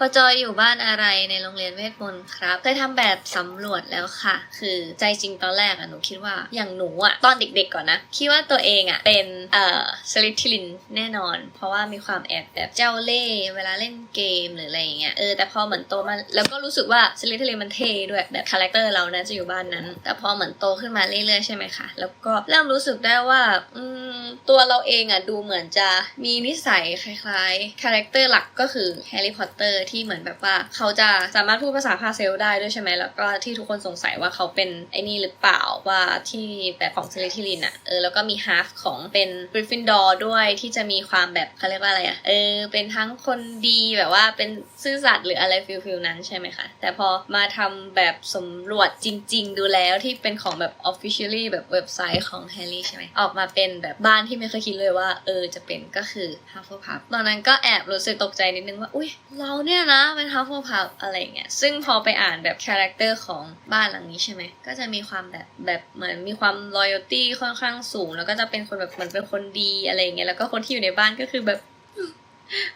ปอจอยอยู่บ้านอะไรในโรงเรียนเวทมนต์ครับเคยทำแบบสำรวจแล้วค่ะ คือใจจริงตอนแรกอะหนูคิดว่าอย่างหนูอะตอนเด็กๆก่อนนะคิดว่าตัวเองอะเป็นเอ่อสลิทิลินแน่นอน เพราะว่ามีความแอบแบบเจ้าเล่ห์เวลาเล่นเกมหรืออะไรอย่างเงี้ยเออแต่พอเหมือนโตมาแล้วก็รู้สึกว่าสลิทิลินมันเท่ด้วยแบบคาแรคเตอร์เรานะจะอยู่บ้านนั้น แต่พอเหมือนโตขึ้นมาเรื่อยๆใช่ไหมคะแล้วก็เริ่มรู้สึกได้ว่าอืมตัวเราเองอะดูเหมือนจะมีนิสัยคล้ายๆคาแรคเตอร์หลักก็คือแฮร์รี่พอตเตอร์ที่เหมือนแบบว่า เขาจะสามารถพูดภาษาพาเซลได้ด้วยใช่ไหมแล้วก็ที่ทุกคนสงสัยว่าเขาเป็นไอ้นี่หรือเปล่าว่าที่แบบของเซเลทิลินอะเออแล้วก็มีฮาฟของเป็นกริฟฟินดอร์ด้วยที่จะมีความแบบเขาเรียกว่าอะไรอะเออเป็นทั้งคนดีแบบว่าเป็นซื่อสัตย์หรืออะไรฟิลฟิลนั้นใช่ไหมคะ แต่พอมาทำแบบสำรวจจริง ๆ ดูแล้วที่เป็นของแบบ officially แบบเว็บไซต์ของแฮร์รี่ใช่ไหมออกมาเป็นแบบบ้านที่ไม่เคยคิดเลยว่า เออจะเป็นก็คือ Hufflepuff ตอนนั้นก็แอบรู้สึกตกใจนิดนึงว่า อุ้ยเราเนี่ยนะเป็น Hufflepuff อะไรเงี้ยซึ่งพอไปอ่านแบบคาแรคเตอร์ของบ้านหลังนี้ใช่ไหมก็จะมีความแบบแบบเหมือนมีความ loyalty ค่อนข้างสูง แล้วก็จะเป็นคนแบบเหมือนเป็นคนดีอะไรเงี้ยแล้วก็คนที่อยู่ในบ้านก็คือแบบ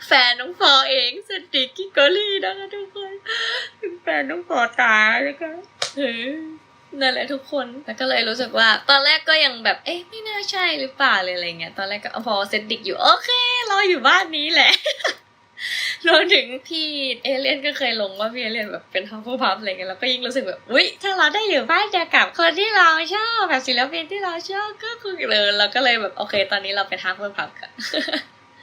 แฟนน้องฟอเองสติกกิโกลี่นะคะทุกคนแฟนน้องฟอตายนะคะเฮ้ยนั่นแหละทุกคน แล้วก็เลยรู้สึกว่า ตอนแรกก็ยังแบบ เอ๊ะ ไม่น่าใช่หรือเปล่าเลยอะไรเงี้ย ตอนแรกก็พอเซนติกอยู่ โอเคเราอยู่บ้านนี้แหละ รวมถึงพี่เอเลียนก็เคยลงว่าพี่เอเลียนแบบเป็นทัฟเฟิลพับอะไรเงี้ยแล้วก็ยิ่งรู้สึกแบบอุ้ยถ้าเราได้อยู่บ้านเดียวกับคนที่เราชอบแบบศิลปินที่เราชอบก็คือเลยเราก็เลยแบบโอเค ตอนนี้เราเป็นทัฟเฟิลพับกัน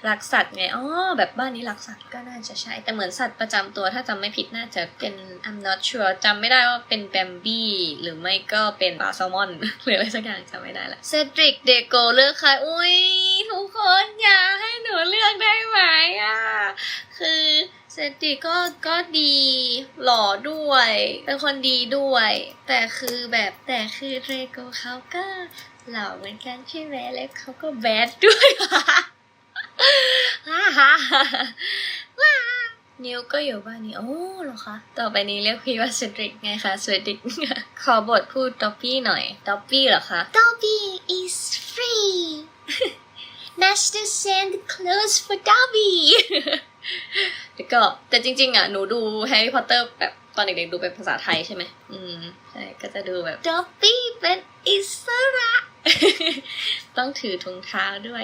รักสัตว์ไงอ๋อแบบบ้านนี้รักสัตว์ก็น่าจะใช่ แต่เหมือนสัตว์ประจำตัวถ้าจำไม่ผิดน่าจะเป็น I'm not sure จำไม่ได้ว่าเป็นแบมบี้หรือไม่ก็เป็นปลาแซลมอนหรืออะไรสักอย่างจำไม่ได้ละเซดริกเดโกเลือกใครอุ้ยทุกคนอย่าให้หนูเลือกได้ไหมอะคือเซดริกก็ก็ดีหล่อด้วยเป็นคนดีด้วย แต่คือแบบแต่คือเดโกเขาก็หล่อเหมือนกันใช่ไหมแล้วเขาก็แบดด้วย นิวก็อยู่บ้านนี้ โอ้เหรอคะ ต่อไปนี้เรียกพี่ว่าเซดริกไงคะเซดริก ขอบทพูดด็อปปี้หน่อยด็อปปี้เหรอคะ Dobby is free. Master send clothes for Dobby. แล้วก็แต่จริง ๆ อะ หนูดูแฮร์รี่พอตเตอร์แบบตอนเด็กๆดูเป็นภาษาไทยใช่ไหม อืม ใช่ ก็จะดูแบบ Dobby เป็นอิสระ ต้องถือถุงเท้าด้วย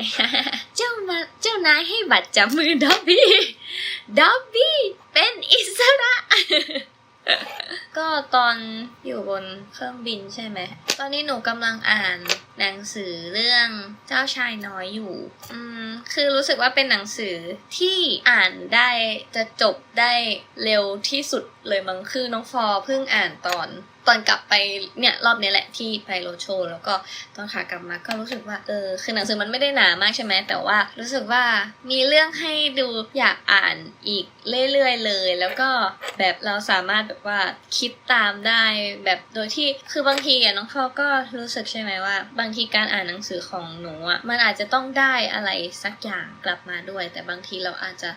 เจ้ามาเจ้านายให้บัตรจับมือด็อบบี้ด็อบบี้เป็นอิสระ ก็ตอนอยู่บนเครื่องบินใช่ไหม ตอนนี้หนูกำลังอ่านหนังสือเรื่องเจ้าชายน้อยอยู่ อืม คือรู้สึกว่าเป็นหนังสือที่อ่านได้จะจบได้เร็วที่สุดเลยมั้งคือน้องฟอเพิ่งอ่านตอนตอนกลับไปเนี่ยรอบนี้แหละที่ไปโรโชแล้วก็ตอนขากลับมาก็รู้สึกว่าเออคือหนังสือมันไม่ได้หนามากใช่ไหมแต่ว่ารู้สึกว่ามีเรื่องให้ดูอยากอ่านอีกเรื่อยๆเลย แล้วก็แบบเราสามารถแบบว่าคิดิดตามได้แบบโดยที่คือบางทีอะน้องเขาก็รู้สึกใช่ไหมว่า บางทีการอ่านหนังสือของหนูอะมันอาจจะต้องได้อะไรสักอย่างกลับมาด้วย แต่บางทีเราอาจจะ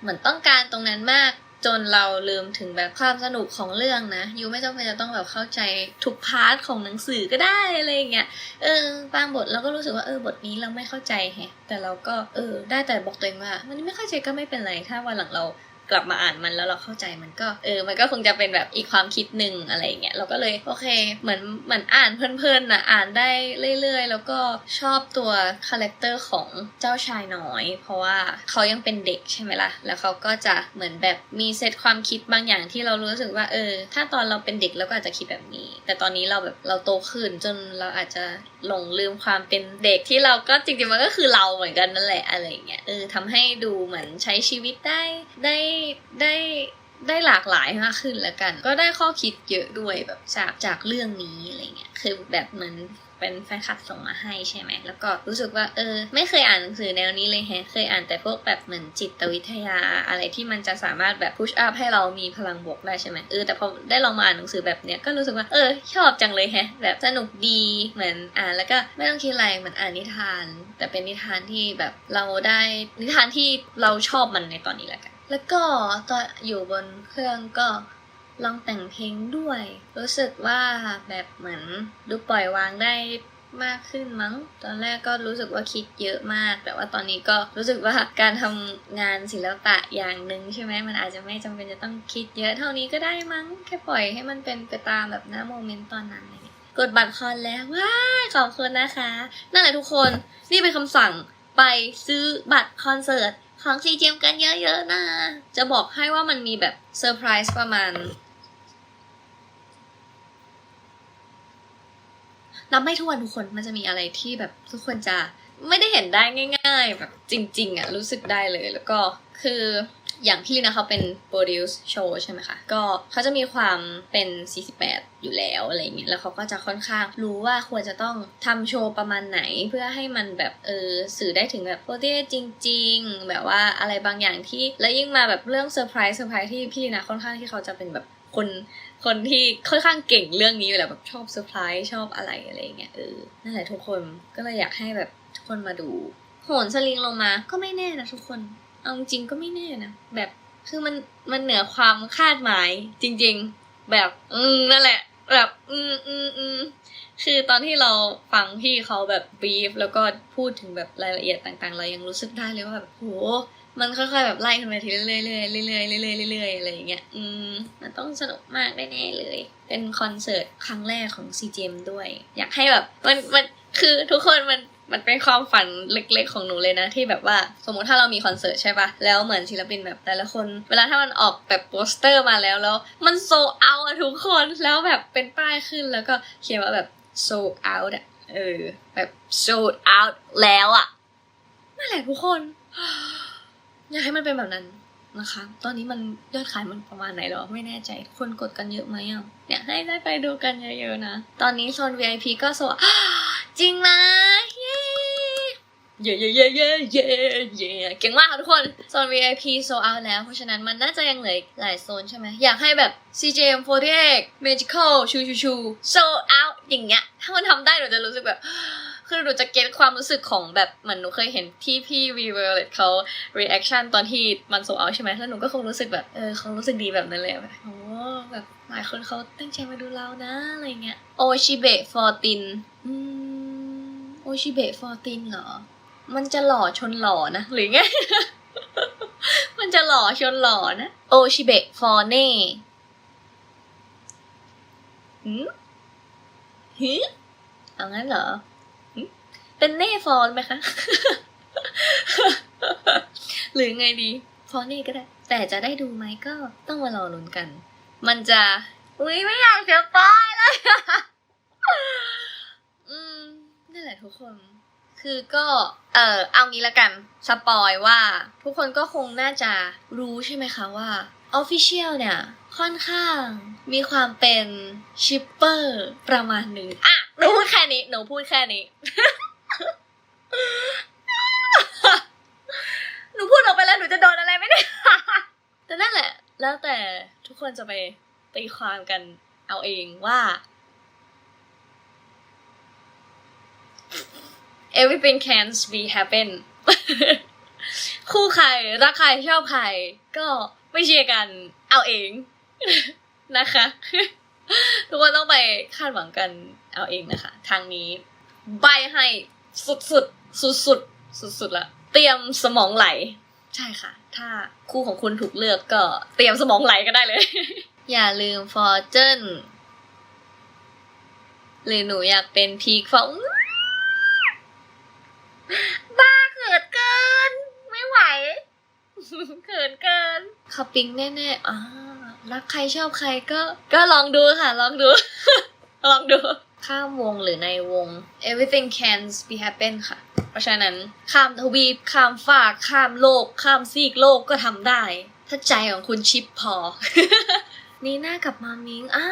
เหมือนต้องการตรงนั้นมากจนเราลืมถึงแบบความสนุกของเรื่องนะยูไม่จำเป็นจะต้องแบบเข้าใจทุกพาร์ทของหนังสือก็ได้อะไรเงี้ยเออบางบทเราก็รู้สึกว่าเออบทนี้เราไม่เข้าใจแฮะ แต่เราก็เออได้แต่บอกตัวเองว่ามันไม่เข้าใจก็ไม่เป็นไรถ้าวันหลังเรา กลับมาอ่านมันแล้วเราเข้าใจมันก็เออมันก็คงจะเป็นแบบอีกความคิดหนึ่งอะไรเงี้ยเราก็เลยโอเคเหมือนเหมือนอ่านเพลินๆนะอ่านได้เรื่อยๆ แล้วก็ชอบตัวคาแรคเตอร์ของเจ้าชายน้อย เพราะว่าเขายังเป็นเด็กใช่ไหมล่ะ แล้วเขาก็จะเหมือนแบบมีเซตความคิดบางอย่างที่เรารู้สึกว่าเออ ถ้าตอนเราเป็นเด็กเราก็อาจจะคิดแบบนี้ แต่ตอนนี้เราแบบเราโตขึ้นจนเราอาจจะหลงลืมความเป็นเด็กที่เราก็จริงๆมันก็คือเราเหมือนกันนั่นแหละอะไรเงี้ยเออทำให้ดูเหมือนใช้ชีวิตได้ได้ได้ได้หลากหลายมากขึ้นแล้วกัน ก็ได้ข้อคิดเยอะด้วยแบบจากจากเรื่องนี้อะไรเงี้ยคือแบบเหมือนเป็นแฟนคลับส่งมาให้ใช่ไหม แล้วก็รู้สึกว่าเออ ไม่เคยอ่านหนังสือแนวนี้เลยแฮะ เคยอ่านแต่พวกแบบเหมือนจิตวิทยาอะไรที่มันจะสามารถแบบพุชอัพให้เรามีพลังบวกได้ใช่ไหมเออแต่พอได้ลองมาอ่านหนังสือแบบเนี้ยก็รู้สึกว่าเออ ชอบจังเลยแฮะ แบบสนุกดีเหมือนอ่านแล้วก็ไม่ต้องคิดอะไรเหมือนอ่านนิทาน แต่เป็นนิทานที่แบบเราได้นิทานที่เราชอบมันในตอนนี้แหละกัน แล้วก็ตอนอยู่บนเครื่องก็ลองแต่งเพลงด้วย รู้สึกว่าแบบเหมือนดูปล่อยวางได้มากขึ้นมั้ง ตอนแรกก็รู้สึกว่าคิดเยอะมาก แต่ว่าตอนนี้ก็รู้สึกว่าการทำงานศิลปะอย่างหนึ่งใช่ไหมมันอาจจะไม่จำเป็นจะต้องคิดเยอะเท่านี้ก็ได้มั้ง แค่ปล่อยให้มันเป็นไปตามแบบหน้าโมเมนต์ตอนนั้นเงี้ยกดบัตรคอนแล้วว้าขอบคุณนะคะ นั่นแหละทุกคน นี่เป็นคำสั่งไปซื้อบัตรคอนเสิร์ต ของซีเจมกันเยอะๆนะ จะบอกให้ว่ามันมีแบบเซอร์ไพรส์ประมาณนับไม่ถ้วนทุกคนมันจะมีอะไรที่แบบทุกคนจะไม่ได้เห็นได้ง่าย ๆ แบบจริง ๆอะรู้สึกได้เลยแล้วก็คือ อย่างพี่นะเขาเป็นโปรดิวซ์โชว์ใช่ไหมคะ ก็เขาจะมีความเป็น 48 อยู่แล้วอะไรเงี้ยแล้วเขาก็จะค่อนข้างรู้ว่าควรจะต้องทำโชว์ประมาณไหนเพื่อให้มันแบบเออสื่อได้ถึงแบบโปรเทสจริง ๆ แบบว่าอะไรบางอย่างที่แล้วยิ่งมาแบบเรื่องเซอร์ไพรส์เซอร์ไพรส์ที่พี่นะค่อนข้างที่เขาจะเป็นแบบคนคนที่ค่อนข้างเก่งเรื่องนี้อยู่แล้วแบบชอบเซอร์ไพรส์ชอบอะไรอะไรอย่างเงี้ยเออนั่นแหละทุกคนก็เลยอยากให้แบบทุกคนมาดูโหนสลิงลงมาก็ไม่แน่นะทุกคน เอาจริงก็ไม่แน่นะแบบคือมันมันเหนือความคาดหมายจริง ๆ แบบ อืมนั่นแหละ แบบ อืมอืมอืมคือตอนที่เราฟังพี่เขาแบบบีฟแล้วก็พูดถึงแบบรายละเอียดต่างๆ เรายังรู้สึกได้เลยว่าแบบโหมันค่อยๆแบบไล่ขึ้นไปทีเรื่อยๆเรื่อยๆเรื่อยๆเรื่อยๆเรื่อยๆอะไรอย่างเงี้ย อืม มันต้องสนุกมากแน่ๆเลย เป็นคอนเสิร์ตครั้งแรกของ CGM ด้วย อยากให้แบบ มันมันคือทุกคนมัน มันเป็นความฝันเล็กๆของหนูเลยนะ ที่แบบว่าสมมติถ้าเรามีคอนเสิร์ตใช่ปะแล้วเหมือนศิลปินแบบแต่ละคน เวลาถ้ามันออกแบบโปสเตอร์มาแล้วแล้ว มันโซเอาอะทุกคนแล้วแบบเป็นป้ายขึ้นแล้วก็เขียนว่าแบบ sold out อะเออแบบ sold out แล้วอะนั่นแหละทุกคนอยากให้มันเป็นแบบนั้นนะคะ ตอนนี้มันยอดขายมันประมาณไหนหรอ ไม่แน่ใจ คนกดกันเยอะไหมอะอยากให้ได้ไปดูกันเยอะๆนะ ตอนนี้โซน VIP ก็โซจริงนะเย้ เย้เย้เย้เย้เย้เย้เก่งมากค่ะทุกคน โซน VIP โซเอาแล้ว เพราะฉะนั้นมันน่าจะยังเหลือหลายโซนใช่ไหม อยากให้แบบ CJM48 Magical ชูชูชูโซเอาอย่างเงี้ย ถ้ามันทำได้หนูจะรู้สึกแบบคือหนูจะเก็ตความรู้สึกของแบบเหมือนหนูเคยเห็นที่พี่วีเวลเลตเขา reaction ตอนที่มันโซเอาใช่ไหมแล้วหนูก็คงรู้สึกแบบเออเขารู้สึกดีแบบนั้นเลยแบบโอ้แบบหลายคนเขาตั้งใจมาดูเรานะอะไรเงี้ยโอชิเบะฟอร์ตินอืมโอชิเบะฟอร์ตินเหรอ มันจะหล่อชนหล่อนะ หรือไง มันจะหล่อชนหล่อนะ โอชิเบะฟอเน่หืมหืมเอางั้นเหรอ เป็นเน่ฟอนไหมคะ หรือไงดี ฟอนเน่ก็ได้ แต่จะได้ดูไหมก็ต้องมารอลุ้นกัน มันจะ อุ้ยไม่อยากเสียปอยเลยอืมนั่นแหละทุกคน คือก็เออเอางี้ละกันสปอยว่า ทุกคนก็คงน่าจะรู้ใช่ไหมคะว่า Official เนี่ย ค่อนข้างมีความเป็นชิปเปอร์ประมาณหนึ่งอะหนูพูดแค่นี้หนูพูดแค่นี้หนูพูดออกไปแล้วหนูจะโดนอะไรไหมเนี่ยแต่นั่นแหละ แล้วแต่ทุกคนจะไปตีความกันเอาเองว่า everything can be happen คู่ใครรักใครชอบใคร ก็ไม่เชียร์กัน เอาเองนะคะ ทุกคนต้องไปคาดหวังกันเอาเองนะคะ ทางนี้ ใบให้สุดสุดสุดสุดสุดสุดละเตรียมสมองไหล ใช่ค่ะ ถ้าคู่ของคุณถูกเลือกก็เตรียมสมองไหลก็ได้เลย อย่าลืมฟอร์เจนหรือหนูอยากเป็นพีคฟอง เขินเกินขับปิงแน่ๆอ่ารักใครชอบใครก็ ก็ลองดูค่ะ ลองดู ลองดู ข้ามวงหรือในวง everything can be happen ค่ะ เพราะฉะนั้นข้ามทวีปข้ามฝากข้ามโลก ข้ามซีกโลกก็ทำได้ ถ้าใจของคุณชิปพอ นี่หน้ากับมามิงอ้า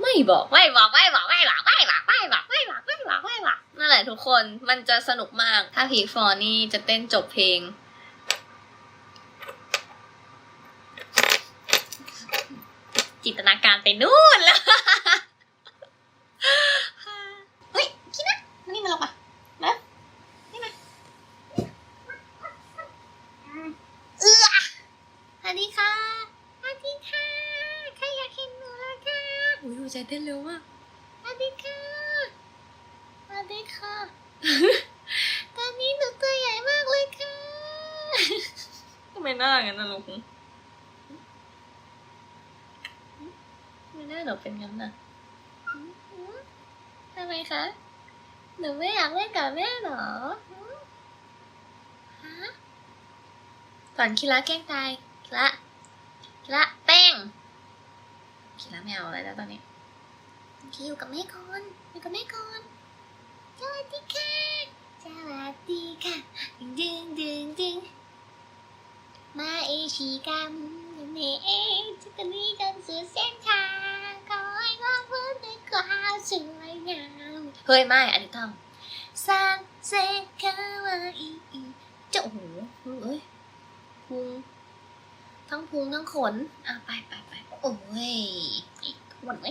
ไม่บอกไม่บอกไม่บอกไม่บอกไม่บอกไม่บอกไม่บอกไม่บอกไม่บอกนั่นแหละทุกคนมันจะสนุกมาก ถ้าพีคฟอร์นี่จะเต้นจบเพลง จินตนาการไปนู่นแล้วเฮ้ยคิดนะมานี่มาลงมามานี่มาเอือสวัสดีค่ะสวัสดีค่ะใครอยากเห็นหนูล่ะคะอุ้ยหัวใจเต้นเร็วมากสวัสดีค่ะวัสดีค่ะตอนนี้หนูตัวใหญ่มากเลยค่ะทำไมหน้างั้นนะลุงทำไม่น่า หนูเป็นงั้นน่ะทำไมคะ หนูไม่อยากเล่นกับแม่หรอฮะสอนคิระแกล้งตายคิระคิระแป้งคิระไม่เอาอะไรแล้วตอนนี้คิวกับแม่ก่อนอยู่กับแม่ก่อนสวัสดีค่ะสวัสดีค่ะดึงดึงดึงมาเอชีกันเมเอจะกัน ยไม่อันนี้ต้องซานเซคาวาอีเจ้าโอ้โหเอ้ยพุงทั้งพุงทั้งขน อะ ไปไปไปโอ้ยอีกวันไหม